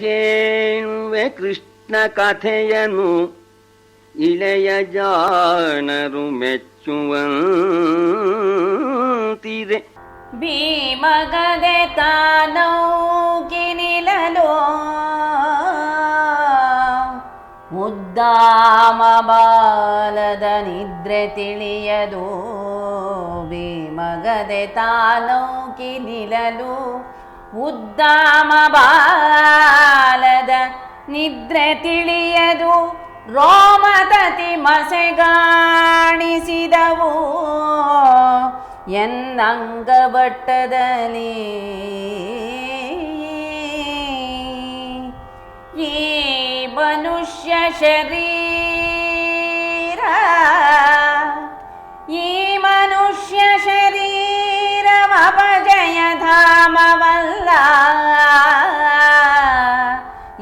ಹೇಳುವೆ ಕೃಷ್ಣ ಕಥೆಯನು ಇಳೆಯ ಜಾಣರು ಮೆಚ್ಚುವಂತಿದೆ ಭೀಮಗದೆ ತಾನೌಕಿನಿಲಲು ಉದ್ದಾಮ ಬಾಲದ ನಿದ್ರೆ ತಿಳಿಯದು. ಭೀಮಗದೆ ತಾನೌಕಿನಿಲಲು ಉದ್ದಾಮ ಬಾಲದ ನಿದ್ರೆ ತಿಳಿಯದು ರೋಮತತಿ ಮಸೆಗಾಣಿಸಿದವು ಎನ್ನಂಗಬಟ್ಟದಲ್ಲಿ ಈ ಮನುಷ್ಯ ಶರೀರ ಈ ಮನುಷ್ಯ ಧಾಮವಲ್ಲ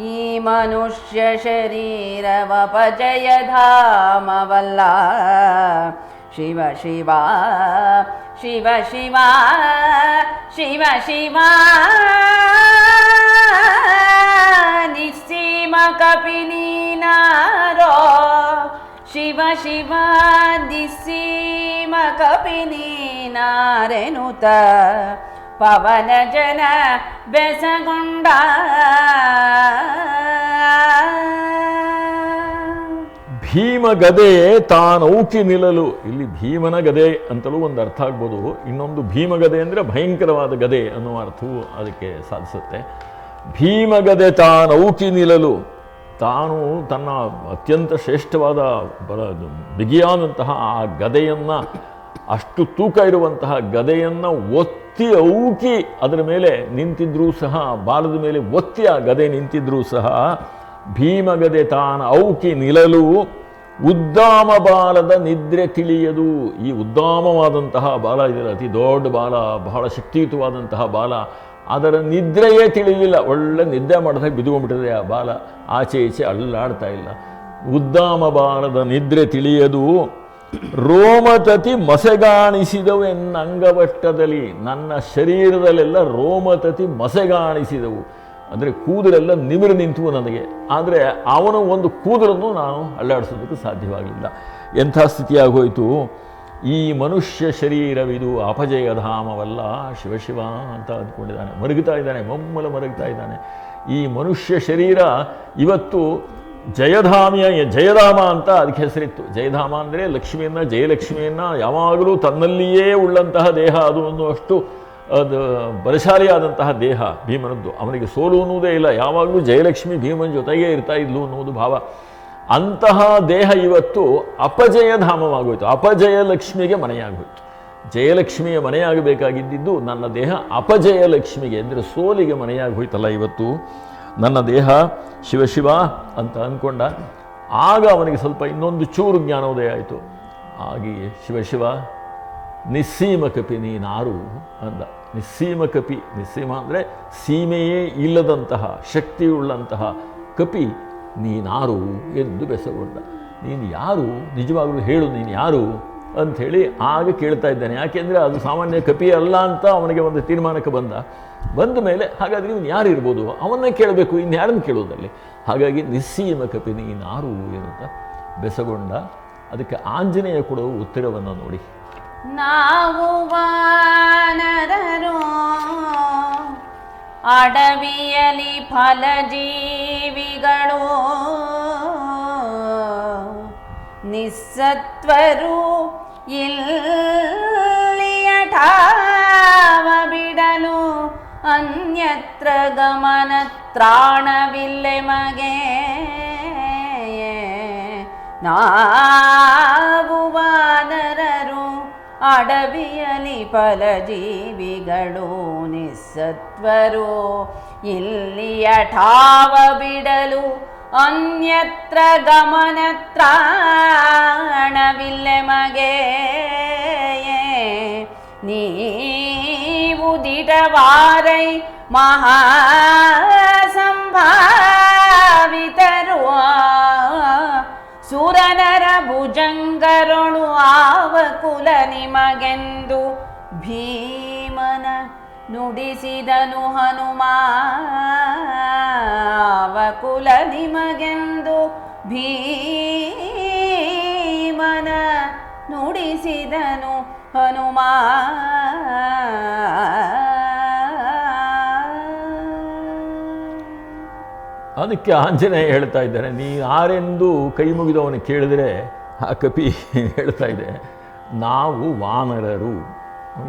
ಈ ಮನುಷ್ಯ ಶರೀರವಪಜಯ ಧಾಮವಲ್ಲ ಶಿವ ಶಿವ ಶಿವ ಶಿವ ಶಿವ ಶಿವ ನಿಸ್ಸೀಮ ಕಪಿನೀನಾರೋ ಶಿವ ಶಿವ ದಿಸೀಮ ಕಪಿನಿ ನಾರೆನುತ ಪವನ ಜನ ಬೆಸಗೊಂಡ. ಭೀಮ ಗದೆ ತಾನೌಕಿ ನಿಲ್ಲಲು. ಇಲ್ಲಿ ಭೀಮನ ಗದೆ ಅಂತಲೂ ಒಂದು ಅರ್ಥ ಆಗ್ಬೋದು. ಇನ್ನೊಂದು ಭೀಮ ಗದೆ ಅಂದರೆ ಭಯಂಕರವಾದ ಗದೆ ಅನ್ನುವ ಅರ್ಥವು ಅದಕ್ಕೆ ಸಾಧಿಸುತ್ತೆ. ಭೀಮಗದೆ ತಾನೌಕಿ ನಿಲ್ಲಲು. ತಾನು ತನ್ನ ಅತ್ಯಂತ ಶ್ರೇಷ್ಠವಾದ ಬಲ ಬಿಗಿಯಾದಂತಹ ಆ ಗದೆಯನ್ನು, ಅಷ್ಟು ತೂಕ ಇರುವಂತಹ ಗದೆಯನ್ನು ಒತ್ತಿ ಔಕಿ ಅದರ ಮೇಲೆ ನಿಂತಿದ್ರೂ ಸಹ, ಬಾಲದ ಮೇಲೆ ಒತ್ತಿ ಆ ಗದೆ ನಿಂತಿದ್ರೂ ಸಹ, ಭೀಮಗದೆ ತಾನ ಔಕಿ ನಿಲ್ಲಲು ಉದ್ದಾಮ ಬಾಲದ ನಿದ್ರೆ ತಿಳಿಯದು. ಈ ಉದ್ದಾಮವಾದಂತಹ ಬಾಲ ಇದರ ಅತಿ ದೊಡ್ಡ ಬಾಲ, ಬಹಳ ಶಕ್ತಿಯುತವಾದಂತಹ ಬಾಲ ಅದರ ನಿದ್ರೆಯೇ ತಿಳಿಲಿಲ್ಲ. ಒಳ್ಳೆ ನಿದ್ದೆ ಮಾಡಿದಾಗ ಬಿದ್ದುಕೊಂಡ್ಬಿಟ್ಟಿದೆ ಆ ಬಾಲ. ಆಚೆ ಈಚೆ ಅಲ್ಲಾಡ್ತಾ ಇಲ್ಲ. ಉದ್ದಾಮ ಬಾಲದ ನಿದ್ರೆ ತಿಳಿಯದು. ರೋಮತತಿ ಮಸೆಗಾಣಿಸಿದವು ಎನ್ನ ಅಂಗವಟ್ಟದಲ್ಲಿ. ನನ್ನ ಶರೀರದಲ್ಲೆಲ್ಲ ರೋಮತತಿ ಮಸೆಗಾಣಿಸಿದವು. ಅಂದರೆ ಕೂದಲೆಲ್ಲ ನಿಮಿರು ನಿಂತು ನನಗೆ. ಆದರೆ ಅವನು ಒಂದು ಕೂದಲನ್ನು ನಾನು ಅಲ್ಲಾಡಿಸೋದಕ್ಕೆ ಸಾಧ್ಯವಾಗಲಿಲ್ಲ. ಎಂಥ ಸ್ಥಿತಿಯಾಗೋಯಿತು? ಈ ಮನುಷ್ಯ ಶರೀರವಿದು ಅಪಜಯಧಾಮವಲ್ಲ ಶಿವಶಿವ ಅಂತ ಅಂದ್ಕೊಂಡಿದ್ದಾನೆ. ಮರುಗುತ್ತಾ ಇದ್ದಾನೆ, ಮಮ್ಮಲ ಮರುಗ್ತಾ ಇದ್ದಾನೆ. ಈ ಮನುಷ್ಯ ಶರೀರ ಇವತ್ತು ಜಯಧಾಮಿಯ, ಜಯಧಾಮ ಅಂತ ಅದಕ್ಕೆ ಹೆಸರಿತ್ತು. ಜಯಧಾಮ ಅಂದರೆ ಲಕ್ಷ್ಮಿಯನ್ನು, ಜಯಲಕ್ಷ್ಮಿಯನ್ನು ಯಾವಾಗಲೂ ತನ್ನಲ್ಲಿಯೇ ಉಳ್ಳಂತಹ ದೇಹ ಅದು ಅನ್ನುವಷ್ಟು ಅದು ಬಲಶಾಲಿಯಾದಂತಹ ದೇಹ ಭೀಮನದ್ದು. ಅವನಿಗೆ ಸೋಲು ಅನ್ನುವುದೇ ಇಲ್ಲ. ಯಾವಾಗಲೂ ಜಯಲಕ್ಷ್ಮಿ ಭೀಮನ ಜೊತೆಗೇ ಇರ್ತಾ ಇದ್ಲು ಅನ್ನುವುದು ಭಾವ. ಅಂತಹ ದೇಹ ಇವತ್ತು ಅಪಜಯ ಧಾಮವಾಗೋಯ್ತು. ಅಪಜಯ ಲಕ್ಷ್ಮಿಗೆ ಮನೆಯಾಗೋಯ್ತು. ಜಯಲಕ್ಷ್ಮಿಯ ಮನೆಯಾಗಬೇಕಾಗಿದ್ದಿದ್ದು ನನ್ನ ದೇಹ ಅಪಜಯ ಲಕ್ಷ್ಮಿಗೆ, ಅಂದರೆ ಸೋಲಿಗೆ ಮನೆಯಾಗೋಯ್ತಲ್ಲ ಇವತ್ತು. ನನ್ನ ದೇಹ ಶಿವಶಿವ ಅಂತ ಅಂದ್ಕೊಂಡ ಆಗ ಅವನಿಗೆ ಸ್ವಲ್ಪ ಇನ್ನೊಂದು ಚೂರು ಜ್ಞಾನೋದಯ ಆಯಿತು. ಆಗಿ ಶಿವಶಿವ ನಿಸ್ಸೀಮ ಕಪಿ ನೀನಾರು ಅಂದ. ನಿಸ್ಸೀಮ ಕಪಿ, ನಿಸ್ಸೀಮ ಅಂದರೆ ಸೀಮೆಯೇ ಇಲ್ಲದಂತಹ, ಶಕ್ತಿಯುಳ್ಳಂತಹ ಕಪಿ ನೀನಾರು ಎಂದು ಬೆಸಗೊಂಡ. ನೀನು ಯಾರು? ನಿಜವಾಗಲೂ ಹೇಳು, ನೀನು ಯಾರು? ಅಂಥೇಳಿ ಆಗ ಕೇಳ್ತಾ ಇದ್ದಾನೆ. ಯಾಕೆಂದರೆ ಅದು ಸಾಮಾನ್ಯ ಕಪಿ ಅಲ್ಲ ಅಂತ ಅವನಿಗೆ ಒಂದು ತೀರ್ಮಾನಕ್ಕೆ ಬಂದ. ಬಂದ ಮೇಲೆ ಹಾಗಾದರೆ ಇವನು ಯಾರು ಇರ್ಬೋದು? ಅವನ್ನೇ ಕೇಳಬೇಕು, ಇನ್ನು ಯಾರನ್ನು ಕೇಳೋದಲ್ಲಿ ಹಾಗಾಗಿ ನಿಸ್ಸೀಮ ಕಪಿ ನೀನಾರು ಎನ್ನುತ್ತ ಬೆಸಗೊಂಡ. ಅದಕ್ಕೆ ಆಂಜನೇಯ ಕೊಡುವ ಉತ್ತರವನ್ನು ನೋಡಿ. ನಾವು ಅಡವಿಯಲಿ ಅಡವಿಯಲಿ ಫಲಜೀವಿಗಳು ನಿಸ್ಸತ್ವರು ಇಲ್ಲಿಯ ಠಾವ ಬಿಡಲು ಅನ್ಯತ್ರ ಗಮನ ತ್ರಾಣವಿಲ್ಲೆ ಮಗೆ ನಾವು ವಾನರರು ಅಡವಿಯಲಿ ಫಲಜೀವಿಗಳು ನಿಸ್ಸತ್ವರು ಇಲ್ಲಿಯ ಠಾವ ಬಿಡಲು ಅನ್ಯತ್ರ ಗಮನ ತ್ರಾಣವಿಲ್ಲೆ ಮಗೆ ನೀವು ದಿಟವಾರೈ ಮಹಾಸಂಭಾವಿತರು. ಸುರನರ ಭುಜಂಗರೊಳು ಆವ ಕುಲ ನಿಮಗೆಂದು ಭೀಮನ ನುಡಿಸಿದನು ಹನುಮ ವಕುಲ ನಿಮಗೆಂದು ಭೀಮನ ನುಡಿಸಿದನು ಹನುಮ ಅದಕ್ಕೆ ಆಂಜನೇಯ ಹೇಳ್ತಾ ಇದ್ದಾನೆ, ನೀ ಯಾರೆಂದು ಕೈ ಮುಗಿದವನು ಕೇಳಿದ್ರೆ, ಆ ಕಪಿ ಹೇಳ್ತಾ ಇದೆ, ನಾವು ವಾನರರು.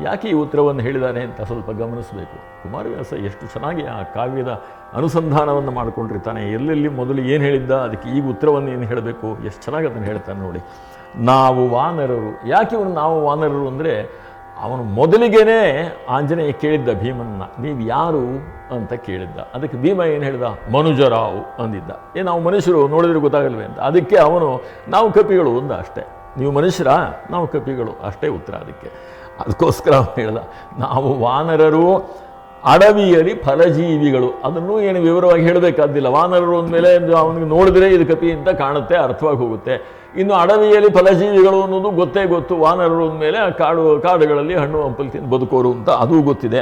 ಯಾಕೆ ಈ ಉತ್ತರವನ್ನು ಹೇಳಿದಾನೆ ಅಂತ ಸ್ವಲ್ಪ ಗಮನಿಸಬೇಕು. ಕುಮಾರವ್ಯಾಸ ಎಷ್ಟು ಚೆನ್ನಾಗಿ ಆ ಕಾವ್ಯದ ಅನುಸಂಧಾನವನ್ನು ಮಾಡಿಕೊಂಡಿರ್ತಾನೆ. ಎಲ್ಲೆಲ್ಲಿ ಮೊದಲು ಏನು ಹೇಳಿದ್ದ, ಅದಕ್ಕೆ ಈಗ ಉತ್ತರವನ್ನು ಏನು ಹೇಳಬೇಕು? ಎಷ್ಟು ಚೆನ್ನಾಗಿ ಅದನ್ನು ಹೇಳ್ತಾನೆ ನೋಡಿ. ನಾವು ವಾನರರು. ಯಾಕೆ ಇವನು ನಾವು ವಾನರರು ಅಂದರೆ, ಅವನು ಮೊದಲಿಗೇನೆ ಆಂಜನೇಯ ಕೇಳಿದ್ದ ಭೀಮನ್ನ ನೀವು ಯಾರು ಅಂತ ಕೇಳಿದ್ದ. ಅದಕ್ಕೆ ಭೀಮ ಏನು ಹೇಳಿದ? ಮನುಜರಾವು ಅಂದಿದ್ದ. ಏ, ನಾವು ಮನುಷ್ಯರು ನೋಡಿದ್ರೆ ಗೊತ್ತಾಗಲ್ವೇ ಅಂತ. ಅದಕ್ಕೆ ಅವನು, ನಾವು ಕಪಿಗಳು ಅಂದ ಅಷ್ಟೇ. ನೀವು ಮನುಷ್ಯರ? ನಾವು ಕಪಿಗಳು. ಅಷ್ಟೇ ಉತ್ತರ ಅದಕ್ಕೆ. ಅದಕ್ಕೋಸ್ಕರ ಹೇಳ್ದ, ನಾವು ವಾನರರು ಅಡವಿಯಲ್ಲಿ ಫಲಜೀವಿಗಳು. ಅದನ್ನು ಏನು ವಿವರವಾಗಿ ಹೇಳಬೇಕಾದಿಲ್ಲ ವಾನರರು ಅಂದಮೇಲೆ ಅವನಿಗೆ ನೋಡಿದ್ರೆ ಇದು ಕಪಿ ಅಂತ ಕಾಣುತ್ತೆ, ಅರ್ಥವಾಗಿ ಹೋಗುತ್ತೆ. ಇನ್ನು ಅಡವಿಯಲ್ಲಿ ಫಲಜೀವಿಗಳು ಅನ್ನೋದು ಗೊತ್ತೇ ಗೊತ್ತು. ವಾನರರು ಅಂದಮೇಲೆ ಕಾಡು, ಕಾಡುಗಳಲ್ಲಿ ಹಣ್ಣು, ಹಂಪಲು ತಿಂದು ಬದುಕೋರು ಅಂತ ಅದು ಗೊತ್ತಿದೆ.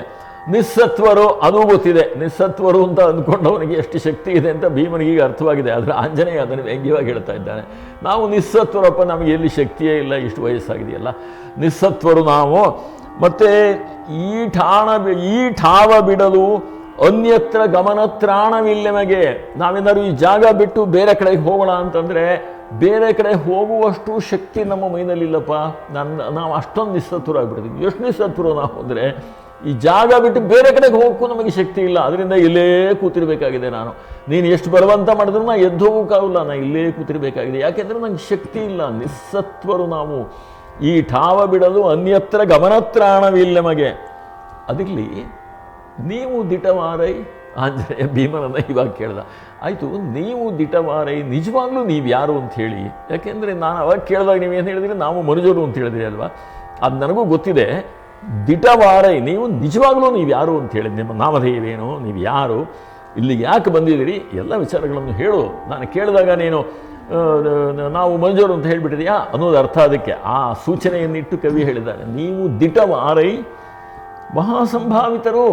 ನಿಸ್ಸತ್ವರು ಅದು ಗೊತ್ತಿದೆ ನಿಸ್ಸತ್ವರು ಅಂತ ಅಂದ್ಕೊಂಡವನಿಗೆ ಎಷ್ಟು ಶಕ್ತಿ ಇದೆ ಅಂತ ಭೀಮನಿಗೆ ಈಗ ಅರ್ಥವಾಗಿದೆ. ಆದರೆ ಆಂಜನೇಯ ಅದನ್ನು ವ್ಯಂಗ್ಯವಾಗಿ ಹೇಳ್ತಾ ಇದ್ದಾನೆ. ನಾವು ನಿಸ್ಸತ್ವರಪ್ಪ ನಮಗೆ ಎಲ್ಲಿ ಶಕ್ತಿಯೇ ಇಲ್ಲ, ಇಷ್ಟು ವಯಸ್ಸಾಗಿದೆಯಲ್ಲ. ನಿಸ್ಸತ್ವರು ನಾವು. ಮತ್ತು ಈ ಠಾಣ, ಈ ಠಾವ ಬಿಡಲು ಅನ್ಯತ್ರ ಗಮನತ್ರಾಣವಿಲ್ಲಮಗೆ. ನಾವೇನಾದ್ರು ಈ ಜಾಗ ಬಿಟ್ಟು ಬೇರೆ ಕಡೆಗೆ ಹೋಗೋಣ ಅಂತಂದರೆ ಬೇರೆ ಕಡೆ ಹೋಗುವಷ್ಟು ಶಕ್ತಿ ನಮ್ಮ ಮೈನಲ್ಲಿಲ್ಲಪ್ಪ. ನನ್ನ ನಾವು ಅಷ್ಟೊಂದು ನಿಸ್ಸತ್ವರಾಗ್ಬಿಡ್ತೀವಿ. ಎಷ್ಟು ನಿಸ್ಸತ್ವರು ನಾವು ಅಂದರೆ ಈ ಜಾಗ ಬಿಟ್ಟು ಬೇರೆ ಕಡೆಗೆ ಹೋಗೋಕ್ಕೂ ನಮಗೆ ಶಕ್ತಿ ಇಲ್ಲ. ಅದರಿಂದ ಇಲ್ಲೇ ಕೂತಿರ್ಬೇಕಾಗಿದೆ ನಾನು. ನೀನು ಎಷ್ಟು ಬಲವಂತ ಮಾಡಿದ್ರು ನಾ ಎದ್ದು ಹೋಗೋಕ್ಕಾಗಲ್ಲ. ನಾ ಇಲ್ಲೇ ಕೂತಿರ್ಬೇಕಾಗಿದೆ. ಯಾಕೆಂದರೆ ನಂಗೆ ಶಕ್ತಿ ಇಲ್ಲ. ನಿಸ್ಸತ್ವರು ನಾವು. ಈ ಠಾವ ಬಿಡಲು ಅನ್ಯತ್ರ ಗಮನತ್ರಾಣವಿಲ್ಲಮಗೆ ಅದಿರಲಿ, ನೀವು ದಿಟವಾರೈ, ಆಂಜನೇಯ ಭೀಮನನ್ನು ಇವಾಗ ಕೇಳ್ದ. ಆಯಿತು, ನೀವು ದಿಟವಾರೈ, ನಿಜವಾಗ್ಲೂ ನೀವು ಯಾರು ಅಂತ ಹೇಳಿ. ಯಾಕೆಂದರೆ ನಾನು ಅವಾಗ ಕೇಳಿದಾಗ ನೀವೇನು ಹೇಳಿದ್ರಿ? ನಾವು ಮನುಜರು ಅಂತ ಹೇಳಿದ್ರಿ ಅಲ್ವಾ? ಅದು ನನಗೂ ಗೊತ್ತಿದೆ. ದಿಟವಾರೈ, ನೀವು ನಿಜವಾಗಲೂ ನೀವು ಯಾರು ಅಂತ ಹೇಳಿ, ನಿಮ್ಮ ನಾಮಧೇಯವೇನು, ನೀವು ಯಾರು, ಇಲ್ಲಿಗೆ ಯಾಕೆ ಬಂದಿದ್ದೀರಿ, ಎಲ್ಲ ವಿಚಾರಗಳನ್ನು ಹೇಳು. ನಾನು ಕೇಳಿದಾಗ ನೀನು ನಾವು ಮಂಜೂರು ಅಂತ ಹೇಳಿಬಿಟ್ಟಿದೆಯಾ? ಅನ್ನೋದು ಅರ್ಥ ಅದಕ್ಕೆ. ಆ ಸೂಚನೆಯನ್ನಿಟ್ಟು ಕವಿ ಹೇಳಿದ್ದಾರೆ. ನೀವು ದಿಟವಾರೈ ಮಹಾಸಂಭಾವಿತರು.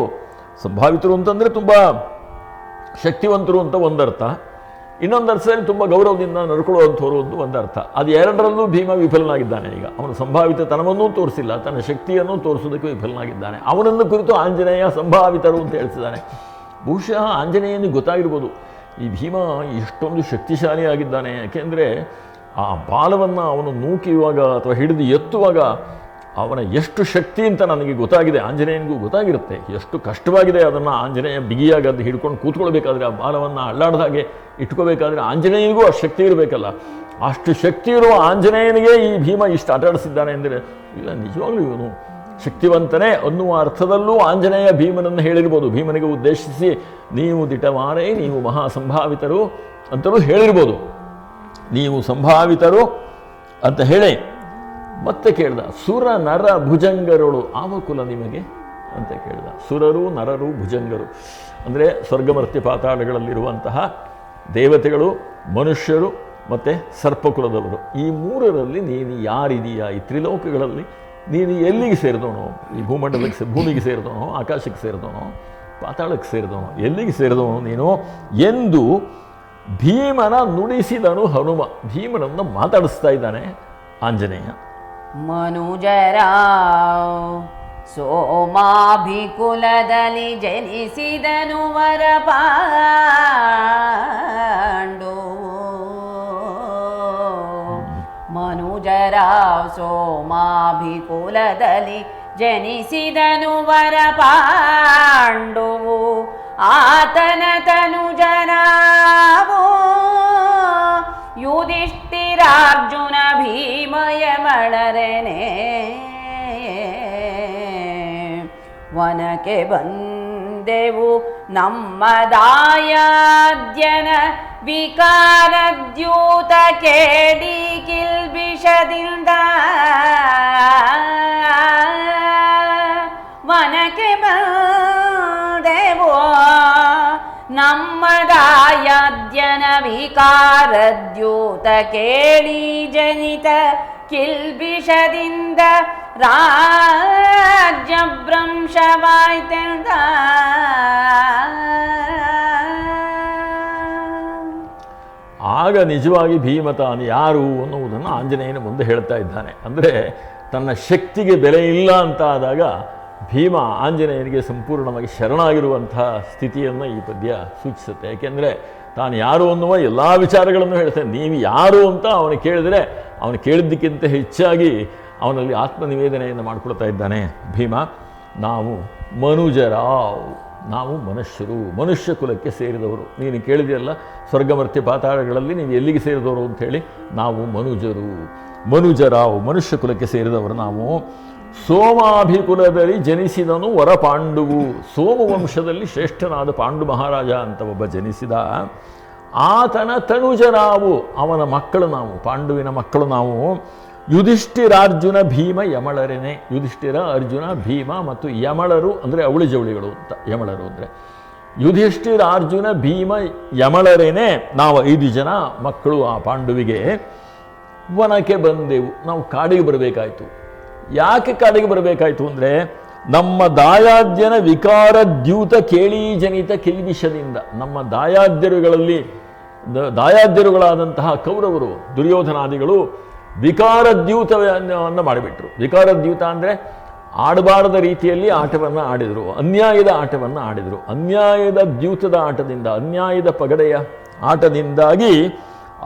ಸಂಭಾವಿತರು ಅಂತಂದರೆ ತುಂಬ ಶಕ್ತಿವಂತರು ಅಂತ ಒಂದರ್ಥ. ಇನ್ನೊಂದು ಅರ್ಥದಲ್ಲಿ ತುಂಬ ಗೌರವದಿಂದ ನಡ್ಕೊಳ್ಳುವಂಥವ್ರು ಅಂತ ಅರ್ಥ. ಅದು ಎರಡರಲ್ಲೂ ಭೀಮ ವಿಫಲನಾಗಿದ್ದಾನೆ ಈಗ. ಅವನು ಸಂಭಾವಿತತನವನ್ನೂ ತೋರಿಸಿಲ್ಲ, ತನ್ನ ಶಕ್ತಿಯನ್ನು ತೋರಿಸೋದಕ್ಕೆ ವಿಫಲನಾಗಿದ್ದಾನೆ. ಅವನನ್ನು ಕುರಿತು ಆಂಜನೇಯ ಸಂಭಾವಿತರು ಅಂತ ಹೇಳ್ತಿದ್ದಾನೆ. ಬಹುಶಃ ಆಂಜನೇಯನಿಗೆ ಗೊತ್ತಾಗಿರ್ಬೋದು, ಈ ಭೀಮ ಇಷ್ಟೊಂದು ಶಕ್ತಿಶಾಲಿಯಾಗಿದ್ದಾನೆ. ಯಾಕೆಂದರೆ ಆ ಬಾಲವನ್ನು ಅವನು ನೂಕಿಯುವಾಗ ಅಥವಾ ಹಿಡಿದು ಎತ್ತುವಾಗ ಅವನ ಎಷ್ಟು ಶಕ್ತಿ ಅಂತ ನನಗೆ ಗೊತ್ತಾಗಿದೆ, ಆಂಜನೇಯನಿಗೂ ಗೊತ್ತಾಗಿರುತ್ತೆ. ಎಷ್ಟು ಕಷ್ಟವಾಗಿದೆ ಅದನ್ನು ಆಂಜನೇಯ ಬಿಗಿಯಾಗಿ ಅದು ಹಿಡ್ಕೊಂಡು ಕೂತ್ಕೊಳ್ಬೇಕಾದ್ರೆ ಆ ಬಾಲವನ್ನು ಅಳ್ಳಾಡ್ದಾಗೆ ಇಟ್ಕೋಬೇಕಾದ್ರೆ ಆಂಜನೇಯನಿಗೂ ಆ ಶಕ್ತಿ ಇರಬೇಕಲ್ಲ. ಅಷ್ಟು ಶಕ್ತಿ ಇರುವ ಆಂಜನೇಯನಿಗೆ ಈ ಭೀಮ ಇಷ್ಟು ಆಟಾಡಿಸಿದ್ದಾನೆ ಅಂದರೆ ಇಲ್ಲ, ನಿಜವಾಗ್ಲೂ ಇವನು ಶಕ್ತಿವಂತನೇ ಅನ್ನುವ ಅರ್ಥದಲ್ಲೂ ಆಂಜನೇಯ ಭೀಮನನ್ನು ಹೇಳಿರ್ಬೋದು. ಭೀಮನಿಗೆ ಉದ್ದೇಶಿಸಿ, ನೀವು ದಿಟವಾರೇ, ನೀವು ಮಹಾ ಸಂಭಾವಿತರು ಅಂತಲೂ ಹೇಳಿರ್ಬೋದು. ನೀವು ಸಂಭಾವಿತರು ಅಂತ ಹೇಳಿ ಮತ್ತೆ ಕೇಳ್ದ, ಸುರ, ನರ, ಭುಜಂಗರುಳು ಆವ ಕುಲ ನಿಮಗೆ? ಅಂತ ಕೇಳ್ದ, ಸುರರು, ನರರು, ಭುಜಂಗರು. ಅಂದರೆ ಸ್ವರ್ಗಮರ್ತಿ ಪಾತಾಳಗಳಲ್ಲಿರುವಂತಹ ದೇವತೆಗಳು, ಮನುಷ್ಯರು ಮತ್ತು ಸರ್ಪಕುಲದವರು. ಈ ಮೂರರಲ್ಲಿ ನೀನು ಯಾರಿದೀಯಾ? ಈ ತ್ರಿಲೋಕಗಳಲ್ಲಿ ನೀನು ಎಲ್ಲಿಗೆ ಸೇರಿದವನು? ಈ ಭೂಮಂಡಲಕ್ಕೆ ಭೂಮಿಗೆ ಸೇರಿದವನು, ಆಕಾಶಕ್ಕೆ ಸೇರಿದವನು, ಪಾತಾಳಕ್ಕೆ ಸೇರಿದವನು, ಎಲ್ಲಿಗೆ ಸೇರಿದವನು ನೀನು? ಎಂದು ಭೀಮನ ನುಡಿಸಿದನು ಹನುಮ. ಭೀಮನನ್ನು ಮಾತಾಡಿಸ್ತಾ ಇದ್ದಾನೆ ಆಂಜನೇಯ. ಮನುಜರಾವ್ ಸೋಮಾಭಿಕುಲದಲ್ಲಿ ಜನಿಸಿದನು ವರಪಾಂಡು. ಮನುಜರಾವ್ ಸೋಮಾಭಿಕುಲದಲ್ಲಿ ಜನಿಸಿದನು ವರಪಾಂಡುವು ಆತನ ತನುಜನಾವೋ ಯುಧಿಷ್ಠಿರಾರ್ಜುನ ಭೀಮಯ ಮಳರನೆ. ವನಕ್ಕೆ ಬಂದೆವು ನಮ್ಮ ದಾಯಾದ್ಯನ ವಿಕಾರದ್ಯೂತ ಕೇಡಿ ಕಿಲ್ಬಿಷದಿಂದ. ನಮ್ಮದಾಯದ್ಯನ ವಿಕಾರದ್ಯೂತ ಕೇಳಿ ಜನಿತ ಕಿಲ್ಬಿಷದಿಂದ ರಾಜ್ಯ ಭ್ರಂಶವಾಯ್ತೆಂದ ಆಗ ನಿಜವಾಗಿ ಭೀಮ ತಾನು ಯಾರು ಅನ್ನುವುದನ್ನು ಆಂಜನೇಯನ ಮುಂದೆ ಹೇಳ್ತಾ ಇದ್ದಾನೆ. ಅಂದರೆ ತನ್ನ ಶಕ್ತಿಗೆ ಬೆಲೆ ಇಲ್ಲ ಅಂತ ಆದಾಗ ಭೀಮ ಆಂಜನೇಯನಿಗೆ ಸಂಪೂರ್ಣವಾಗಿ ಶರಣಾಗಿರುವಂಥ ಸ್ಥಿತಿಯನ್ನು ಈ ಪದ್ಯ ಸೂಚಿಸುತ್ತೆ. ಯಾಕೆಂದರೆ ತಾನು ಯಾರು ಅನ್ನುವ ಎಲ್ಲ ವಿಚಾರಗಳನ್ನು ಹೇಳ್ತೇನೆ. ನೀವು ಯಾರು ಅಂತ ಅವನು ಕೇಳಿದರೆ ಅವನು ಕೇಳಿದ್ದಕ್ಕಿಂತ ಹೆಚ್ಚಾಗಿ ಅವನಲ್ಲಿ ಆತ್ಮನಿವೇದನೆಯನ್ನು ಮಾಡಿಕೊಳ್ತಾ ಇದ್ದಾನೆ ಭೀಮ. ನಾವು ಮನುಜರಾವ್, ನಾವು ಮನುಷ್ಯರು, ಮನುಷ್ಯ ಕುಲಕ್ಕೆ ಸೇರಿದವರು. ನೀನು ಕೇಳಿದೆಯಲ್ಲ, ಸ್ವರ್ಗಮರ್ತ್ಯ ಪಾತಾಳಗಳಲ್ಲಿ ನೀವು ಎಲ್ಲಿಗೆ ಸೇರಿದವರು ಅಂಥೇಳಿ ನಾವು ಮನುಜರು. ಮನುಜರಾವ್, ಮನುಷ್ಯ ಕುಲಕ್ಕೆ ಸೇರಿದವರು ನಾವು. ಸೋಮಾಭಿಕುಲದಲ್ಲಿ ಜನಿಸಿದನು ವರ ಪಾಂಡುವು ಸೋಮ ವಂಶದಲ್ಲಿ ಶ್ರೇಷ್ಠನಾದ ಪಾಂಡು ಮಹಾರಾಜ ಅಂತ ಒಬ್ಬ ಜನಿಸಿದ. ಆತನ ತನುಜರಾವು ಅವನ ಮಕ್ಕಳು ನಾವು, ಪಾಂಡುವಿನ ಮಕ್ಕಳು ನಾವು. ಯುಧಿಷ್ಠಿರಾರ್ಜುನ ಭೀಮ ಯಮಳರೇನೆ. ಯುಧಿಷ್ಠಿರ ಅರ್ಜುನ ಭೀಮ ಮತ್ತು ಯಮಳರು ಅಂದರೆ ಅವಳಿ ಜವಳಿಗಳು ಅಂತ, ಯಮಳರು ಅಂದರೆ. ಯುಧಿಷ್ಠಿರ ಅರ್ಜುನ ಭೀಮ ಯಮಳರೇನೆ. ನಾವು ಐದು ಜನ ಮಕ್ಕಳು ಆ ಪಾಂಡುವಿಗೆ. ವನಕ್ಕೆ ಬಂದೆವು. ನಾವು ಕಾಡಿಗೆ ಬರಬೇಕಾಯ್ತು. ಯಾಕೆ ಕಾಲಿಗೆ ಬರಬೇಕಾಯ್ತು ಅಂದರೆ ನಮ್ಮ ದಾಯಾದ್ಯನ ವಿಕಾರ ದ್ಯೂತ ಕೇಳೀಜನಿತ ಕಿಲ್ಬಿಷದಿಂದ ನಮ್ಮ ದಾಯಾದ್ಯರುಗಳಲ್ಲಿ ದಾಯಾದ್ಯರುಗಳಾದಂತಹ ಕೌರವರು, ದುರ್ಯೋಧನಾದಿಗಳು ವಿಕಾರದ್ಯೂತವನ್ನು ಮಾಡಿಬಿಟ್ರು. ವಿಕಾರದ್ಯೂತ ಅಂದರೆ ಆಡಬಾರದ ರೀತಿಯಲ್ಲಿ ಆಟವನ್ನು ಆಡಿದರು, ಅನ್ಯಾಯದ ಆಟವನ್ನು ಆಡಿದರು. ಅನ್ಯಾಯದ ದ್ಯೂತದ ಆಟದಿಂದ, ಅನ್ಯಾಯದ ಪಗಡೆಯ ಆಟದಿಂದಾಗಿ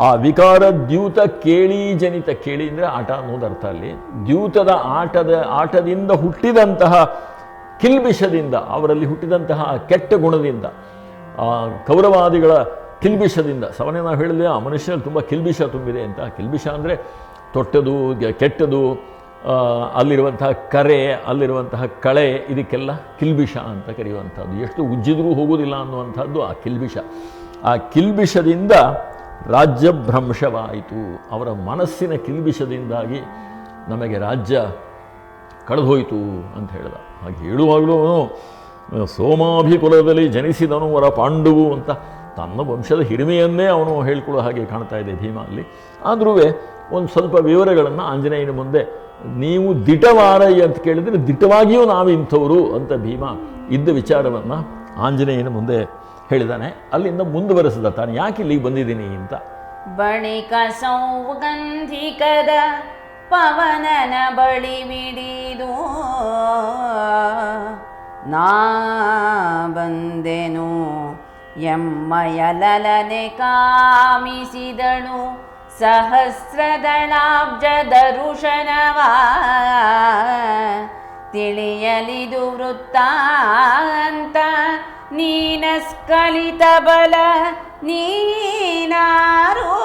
ಆ ವಿಕಾರ ದ್ಯೂತ ಕೇಳೀಜನಿತ ಕೇಳಿ ಅಂದರೆ ಆಟ ಅನ್ನೋದು ಅರ್ಥ ಅಲ್ಲಿ. ದ್ಯೂತದ ಆಟದ, ಆಟದಿಂದ ಹುಟ್ಟಿದಂತಹ ಕಿಲ್ಬಿಷದಿಂದ, ಅವರಲ್ಲಿ ಹುಟ್ಟಿದಂತಹ ಕೆಟ್ಟ ಗುಣದಿಂದ, ಆ ಕೌರವಾದಿಗಳ ಕಿಲ್ಬಿಷದಿಂದ ಸವನೇ ನಾವು ಹೇಳಿದ್ವಿ, ಆ ಮನುಷ್ಯನಲ್ಲಿ ತುಂಬ ಕಿಲ್ಬಿಷ ತುಂಬಿದೆ ಅಂತ. ಕಿಲ್ಬಿಷ ಅಂದರೆ ತೊಟ್ಟದು ಕೆಟ್ಟದು ಅಲ್ಲಿರುವಂತಹ ಕರೆ, ಅಲ್ಲಿರುವಂತಹ ಕಳೆ, ಇದಕ್ಕೆಲ್ಲ ಕಿಲ್ಬಿಷ ಅಂತ ಕರೆಯುವಂಥದ್ದು. ಎಷ್ಟು ಉಜ್ಜಿದ್ರೂ ಹೋಗುವುದಿಲ್ಲ ಅನ್ನುವಂಥದ್ದು ಆ ಕಿಲ್ಬಿಷ. ಆ ಕಿಲ್ಬಿಷದಿಂದ ರಾಜ್ಯಭ್ರಂಶವಾಯಿತು. ಅವರ ಮನಸ್ಸಿನ ಕಿಲ್ಬಿಷದಿಂದಾಗಿ ನಮಗೆ ರಾಜ್ಯ ಕಳೆದೋಯಿತು ಅಂತ ಹೇಳಿದ. ಹಾಗೆ ಹೇಳುವಾಗಲೂ ಅವನು, ಸೋಮಾಭಿಕುಲದಲ್ಲಿ ಜನಿಸಿದನು, ವರ ಪಾಂಡುವು ಅಂತ ತನ್ನ ವಂಶದ ಹಿರಿಮೆಯನ್ನೇ ಅವನು ಹೇಳ್ಕೊಳ್ಳೋ ಹಾಗೆ ಕಾಣ್ತಾ ಇದೆ ಭೀಮ ಅಲ್ಲಿ ಆದ್ರೂ ಒಂದು ಸ್ವಲ್ಪ ವಿವರಗಳನ್ನು ಆಂಜನೇಯನ ಮುಂದೆ, ನೀವು ದಿಟವಾರೈ ಅಂತ ಕೇಳಿದರೆ ದಿಟವಾಗಿಯೂ ನಾವು ಇಂಥವರು ಅಂತ ಭೀಮ ಇದ್ದ ವಿಚಾರವನ್ನು ಆಂಜನೇಯನ ಮುಂದೆ ಹೇಳಿದಾನೆ, ಅಲ್ಲಿಂದ ಮುಂದುವರೆಸಿದ ತಾನು. ಯಾಕೆ ಇಲ್ಲಿಗೆ ಬಂದಿದ್ದೀನಿ ಅಂತ? ಬಣಿಕ ಸೌಗಂಧಿಕದ ಪವನನ ಬಳಿ ಮಿಡಿದು ನಾ ಬಂದೆನು ಎಮ್ಮಯಲಲನೆ ಕಾಮಿಸಿದಳು ಸಹಸ್ರದಳಾಬ್ಜ ದರುಶನವ ತಿಳಿಯಲಿದು ವೃತ್ತಾಂತ ನೀನಸ್ಕಲಿತ ಬಲ ನೀನಾರು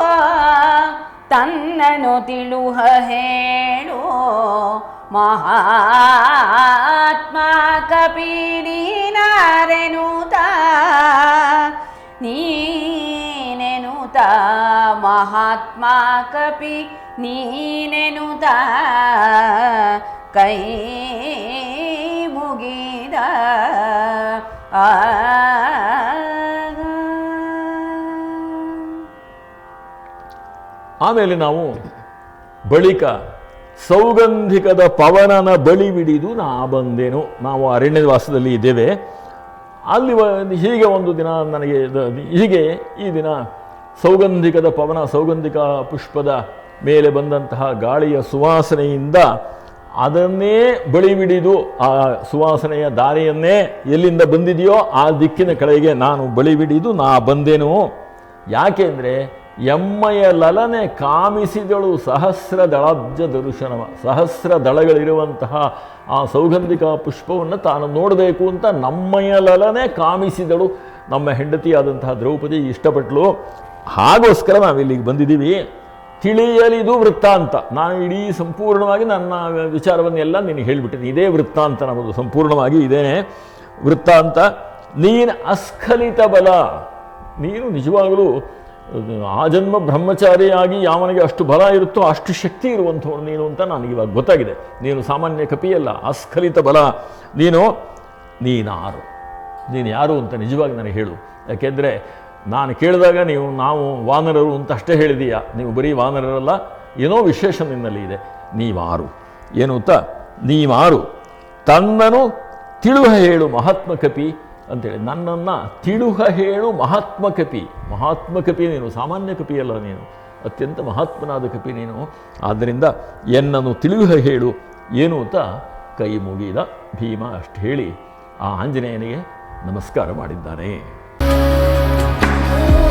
ತನ್ನನು ತಿಳುಹ ಹೇಳು. ಮಹಾತ್ಮ ಕಪಿನೀನಾರೆನುತ ನೀನೆನುತ. ಮಹಾತ್ಮ ಕಪಿ ನೀನೆನುತ. ಕೈ ಮುಗಿದ ಆ ಆಮೇಲೆ ನಾವು ಬಳಿಕ ಸೌಗಂಧಿಕದ ಪವನನ ಬಳಿ ಬಿಡಿದು ನಾ ಬಂದೇನು. ನಾವು ಅರಣ್ಯವಾಸದಲ್ಲಿ ಇದ್ದೇವೆ. ಅಲ್ಲಿ ಹೀಗೆ ಒಂದು ದಿನ ನನಗೆ ಹೀಗೆ ಈ ದಿನ ಸೌಗಂಧಿಕದ ಪವನ, ಸೌಗಂಧಿಕ ಪುಷ್ಪದ ಮೇಲೆ ಬಂದಂತಹ ಗಾಳಿಯ ಸುವಾಸನೆಯಿಂದ ಅದನ್ನೇ ಬಳಿ ಬಿಡಿದು ಆ ಸುವಾಸನೆಯ ದಾರಿಯನ್ನೇ ಎಲ್ಲಿಂದ ಬಂದಿದೆಯೋ ಆ ದಿಕ್ಕಿನ ಕಡೆಗೆ ನಾನು ಬಳಿ ಬಿಡಿದು ನಾ ಬಂದೆನು. ಯಾಕೆಂದರೆ ಎಮ್ಮೆಯ ಲಲನೆ ಕಾಮಿಸಿದಳು ಸಹಸ್ರ ದಳಬ್ಜ ದರ್ಶನವ. ಸಹಸ್ರ ದಳಗಳಿರುವಂತಹ ಆ ಸೌಗಂಧಿಕ ಪುಷ್ಪವನ್ನು ತಾನು ನೋಡಬೇಕು ಅಂತ ನಮ್ಮಯ ಲಲನೆ ಕಾಮಿಸಿದಳು. ನಮ್ಮ ಹೆಂಡತಿಯಾದಂತಹ ದ್ರೌಪದಿ ಇಷ್ಟಪಟ್ಟಳು ಹಾಗೋಸ್ಕರ ನಾವಿಲ್ಲಿಗೆ ಬಂದಿದ್ದೀವಿ. ತಿಳಿಯಲಿದು ವೃತ್ತಾಂತ. ನಾನು ಇಡೀ ಸಂಪೂರ್ಣವಾಗಿ ನನ್ನ ವಿಚಾರವನ್ನೆಲ್ಲ ನಿನಗೆ ಹೇಳಿಬಿಟ್ಟಿದ್ದೀನಿ ಇದೇ ವೃತ್ತಾಂತ ನಮ್ಮದು. ಸಂಪೂರ್ಣವಾಗಿ ಇದೇನೆ ವೃತ್ತಾಂತ. ನೀನು ಅಸ್ಖಲಿತ ಬಲ. ನೀನು ನಿಜವಾಗಲೂ, ಆ ಜನ್ಮ ಬ್ರಹ್ಮಚಾರಿಯಾಗಿ ಯಾವನಿಗೆ ಅಷ್ಟು ಬಲ ಇರುತ್ತೋ ಅಷ್ಟು ಶಕ್ತಿ ಇರುವಂಥವ್ರು ನೀನು ಅಂತ ನನಗಿವಾಗ ಗೊತ್ತಾಗಿದೆ. ನೀನು ಸಾಮಾನ್ಯ ಕಪಿಯಲ್ಲ, ಅಸ್ಖಲಿತ ಬಲ. ನೀನು, ನೀನಾರು. ನೀನು ಯಾರು ಅಂತ ನಿಜವಾಗಿ ನನಗೆ ಹೇಳು. ಯಾಕೆಂದರೆ ನಾನು ಕೇಳಿದಾಗ ನೀವು, ನಾವು ವಾನರರು ಅಂತ ಅಷ್ಟೇ ಹೇಳಿದೀಯಾ? ನೀವು ಬರೀ ವಾನರರಲ್ಲ, ಏನೋ ವಿಶೇಷ ನಿನ್ನಲ್ಲಿ ಇದೆ. ನೀವಾರು. ಏನು ಅಂತ? ನೀವಾರು. ತನ್ನನು ತಿಳುಹ ಹೇಳು ಮಹಾತ್ಮ ಕಪಿ ಅಂತೇಳಿ. ನನ್ನನ್ನು ತಿಳುಹ ಹೇಳು ಮಹಾತ್ಮ ಕಪಿ. ಮಹಾತ್ಮ ಕಪಿ ನೀನು, ಸಾಮಾನ್ಯ ಕಪಿಯಲ್ಲ ನೀನು. ಅತ್ಯಂತ ಮಹಾತ್ಮನಾದ ಕಪಿ ನೀನು. ಆದ್ದರಿಂದ ಎನ್ನನ್ನು ತಿಳುಹ ಹೇಳು. ಏನು ಅಂತ? ಕೈ ಮುಗಿದ ಭೀಮ ಅಷ್ಟು ಹೇಳಿ. ಆ ಆಂಜನೇಯನಿಗೆ ನಮಸ್ಕಾರ ಮಾಡಿದ್ದಾನೆ Oh.